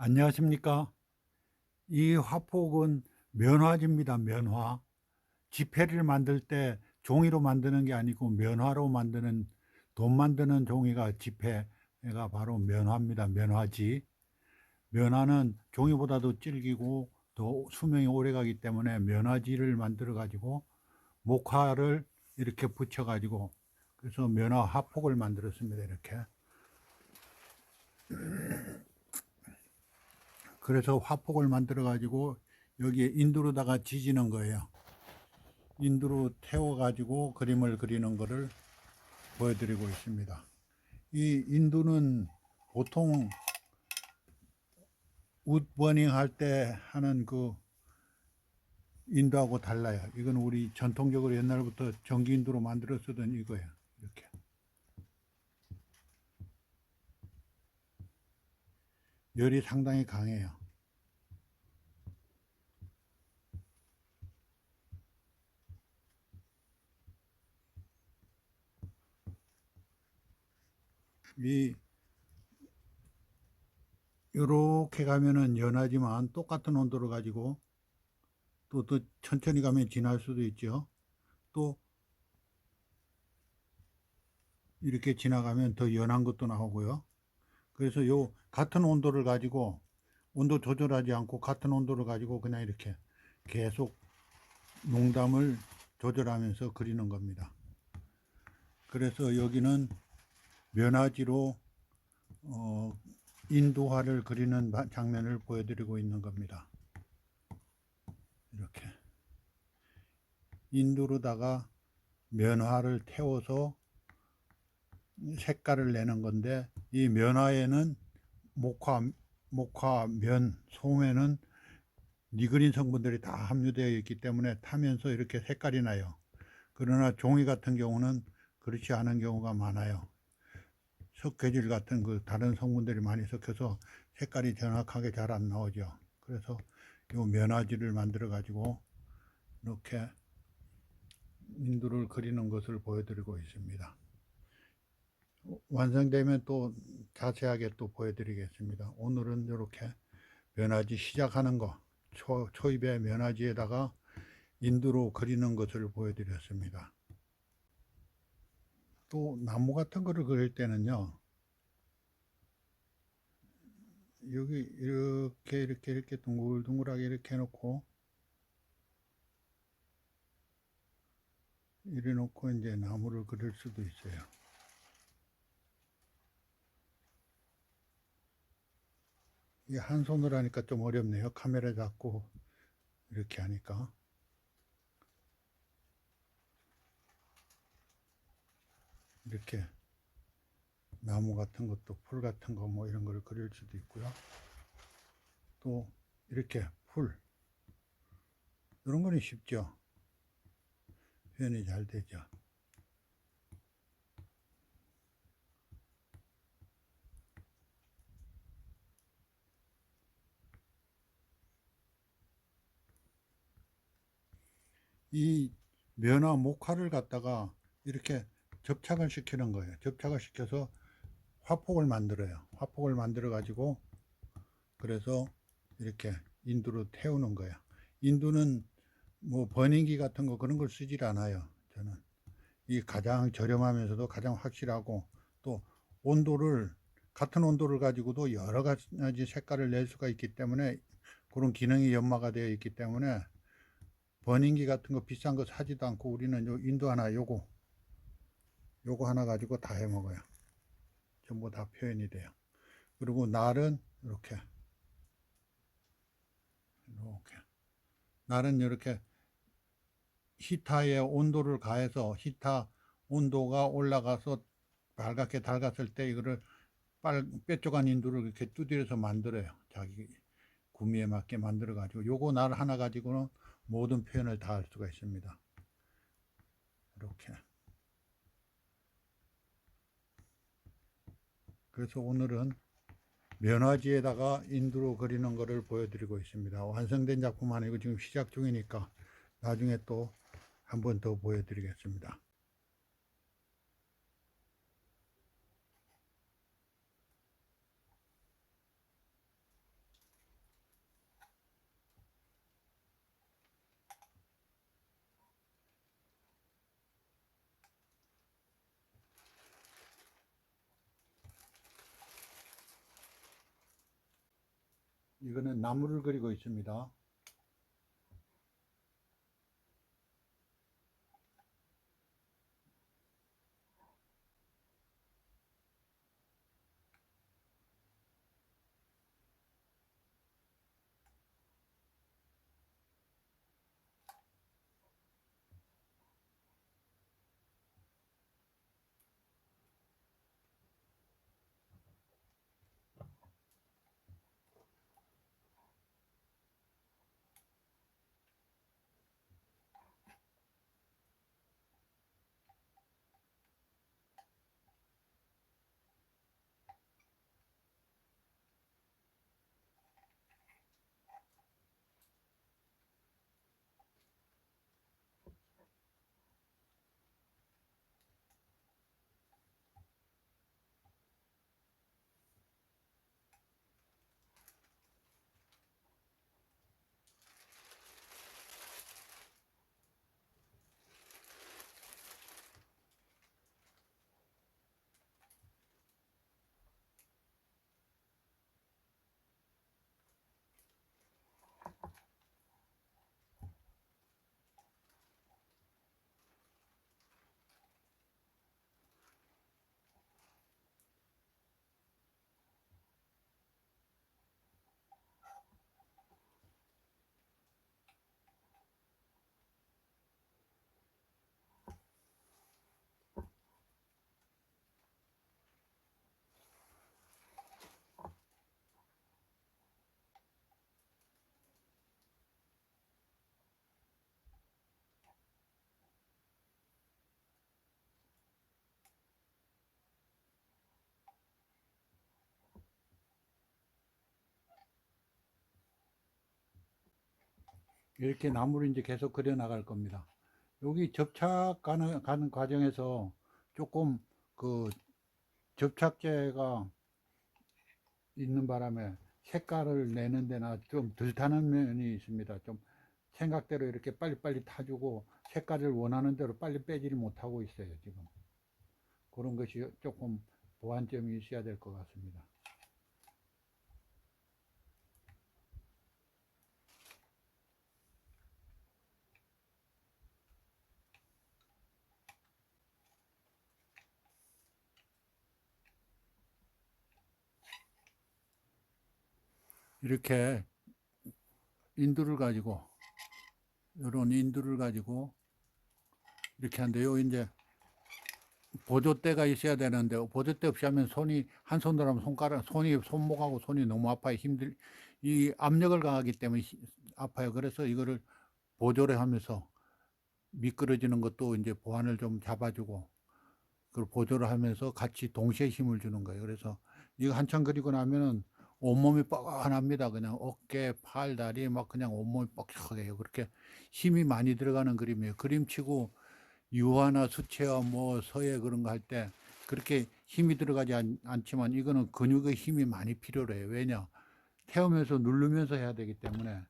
안녕하십니까. 이 화폭은 면화지입니다. 면화. 지폐를 만들 때 종이로 만드는 게 아니고 면화로 만드는 돈 만드는 종이가 지폐가 바로 면화입니다. 면화지. 면화는 종이보다도 질기고 더 수명이 오래 가기 때문에 면화지를 만들어 가지고 목화를 이렇게 붙여 가지고 그래서 면화 화폭을 만들었습니다. 이렇게. 그래서 화폭을 만들어 가지고 여기에 인두로다가 지지는 거예요. 인두로 태워 가지고 그림을 그리는 거를 보여드리고 있습니다. 이 인두는 보통 웃버닝 할 때 하는 그 인두하고 달라요. 이건 우리 전통적으로 옛날부터 전기 인두로 만들어 쓰던 이거예요. 이렇게. 열이 상당히 강해요. 이 요렇게 가면은 연하지만 똑같은 온도를 가지고 또더 천천히 가면 진할 수도 있죠. 또 이렇게 지나가면 더 연한 것도 나오고요. 그래서 요 같은 온도를 가지고 온도 조절하지 않고 같은 온도를 가지고 그냥 이렇게 계속 농담을 조절하면서 그리는 겁니다. 그래서 여기는 면화지로 어, 인도화를 그리는 바- 장면을 보여드리고 있는 겁니다. 이렇게 인두로다가 면화를 태워서 색깔을 내는 건데 이 면화에는 목화, 목화, 면, 소매는 니그린 성분들이 다 함유되어 있기 때문에 타면서 이렇게 색깔이 나요. 그러나 종이 같은 경우는 그렇지 않은 경우가 많아요. 석회질 같은 그 다른 성분들이 많이 섞여서 색깔이 정확하게 잘 안 나오죠. 그래서 요 면화지를 만들어 가지고 이렇게 인두를 그리는 것을 보여드리고 있습니다. 완성되면 또 자세하게 또 보여드리겠습니다. 오늘은 이렇게 면화지 시작하는 거, 초, 초입의 면화지에다가 인두로 그리는 것을 보여드렸습니다. 또 나무 같은 거를 그릴 때는요. 여기 이렇게 이렇게 이렇게 둥글둥글하게 이렇게 해놓고 이래 놓고 이제 나무를 그릴 수도 있어요. 이게 한 손으로 하니까 좀 어렵네요. 카메라 잡고 이렇게 하니까. 이렇게 나무 같은 것도 풀 같은 거 뭐 이런 거를 그릴 수도 있고요. 또 이렇게 풀 이런 거는 쉽죠. 표현이 잘 되죠. 이 면화 목화를 갖다가 이렇게 접착을 시키는 거예요. 접착을 시켜서 화폭을 만들어요. 화폭을 만들어 가지고 그래서 이렇게 인두로 태우는 거예요. 인두는 뭐 버닝기 같은 거 그런 걸 쓰질 않아요. 저는 이 가장 저렴하면서도 가장 확실하고 또 온도를 같은 온도를 가지고도 여러 가지 색깔을 낼 수가 있기 때문에 그런 기능이 연마가 되어 있기 때문에 버닝기 같은 거 비싼 거 사지도 않고 우리는 요 인도 하나 요거 요거 하나 가지고 다 해 먹어요. 전부 다 표현이 돼요. 그리고 날은 이렇게 이렇게 날은 이렇게 히타의 온도를 가해서 히타 온도가 올라가서 밝게 달갔을 때 이거를 빨 뾰족한 인두를 이렇게 두드려서 만들어요. 자기 구미에 맞게 만들어 가지고 요거 날 하나 가지고는 모든 표현을 다 할 수가 있습니다. 이렇게 그래서 오늘은 면화지에다가 인두로 그리는 것을 보여드리고 있습니다. 완성된 작품 아니고 지금 시작 중이니까 나중에 또 한 번 더 보여드리겠습니다. 이거는 나무를 그리고 있습니다. 이렇게 나무를 이제 계속 그려 나갈 겁니다. 여기 접착 가는, 가는 과정에서 조금 그 접착제가 있는 바람에 색깔을 내는 데나 좀 덜 타는 면이 있습니다. 좀 생각대로 이렇게 빨리빨리 타주고 색깔을 원하는 대로 빨리 빼지를 못하고 있어요, 지금. 그런 것이 조금 보완점이 있어야 될 것 같습니다. 이렇게 인두를 가지고 이런 인두를 가지고 이렇게 한대요. 이제 보조대가 있어야 되는데 보조대 없이 하면 손이 한 손으로 하면 손가락 손이 손목하고 손이 너무 아파요. 힘들 이 압력을 가하기 때문에 히- 아파요. 그래서 이거를 보조를 하면서 미끄러지는 것도 이제 보완을 좀 잡아주고 그걸 보조를 하면서 같이 동시에 힘을 주는 거예요. 그래서 이거 한참 그리고 나면은 온몸이 뻐근합니다. 그냥 어깨, 팔, 다리 막 그냥 온몸이 뻑뻑해요. 그렇게 힘이 많이 들어가는 그림이에요. 그림치고 유화나 수채화 뭐 서예 그런 거 할 때 그렇게 힘이 들어가지 않, 않지만 이거는 근육의 힘이 많이 필요로 해요. 왜냐? 태우면서 누르면서 해야 되기 때문에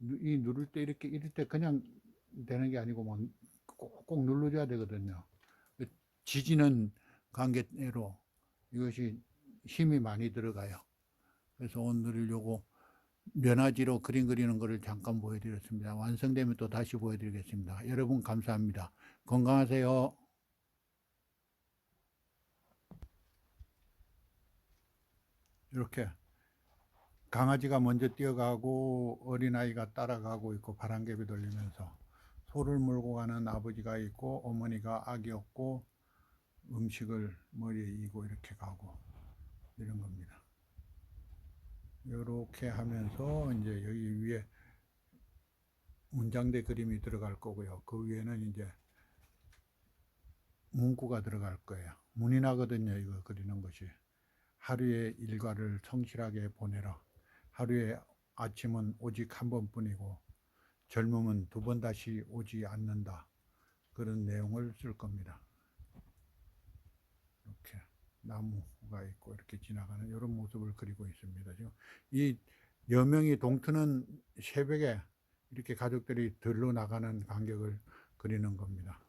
누- 이 누를 때 이렇게 이럴 때 그냥 되는 게 아니고 막 꼭꼭 눌러줘야 되거든요. 지지는 관계로 이것이 힘이 많이 들어가요. 그래서 오늘 요거 면화지로 그림 그리는 거를 잠깐 보여드렸습니다. 완성되면 또 다시 보여드리겠습니다. 여러분 감사합니다. 건강하세요. 이렇게 강아지가 먼저 뛰어가고 어린아이가 따라가고 있고 바람개비 돌리면서 소를 몰고 가는 아버지가 있고 어머니가 아기 업고 음식을 머리에 이고 이렇게 가고 이런 겁니다. 이렇게 하면서 이제 여기 위에 문장대 그림이 들어갈 거고요. 그 위에는 이제 문구가 들어갈 거예요. 문이 나거든요. 이거 그리는 것이. 하루의 일과를 성실하게 보내라. 하루의 아침은 오직 한 번뿐이고 젊음은 두 번 다시 오지 않는다. 그런 내용을 쓸 겁니다. 이렇게 나무가 있고 이렇게 지나가는 이런 모습을 그리고 있습니다. 지금 이 여명이 동트는 새벽에 이렇게 가족들이 들러 나가는 간격을 그리는 겁니다.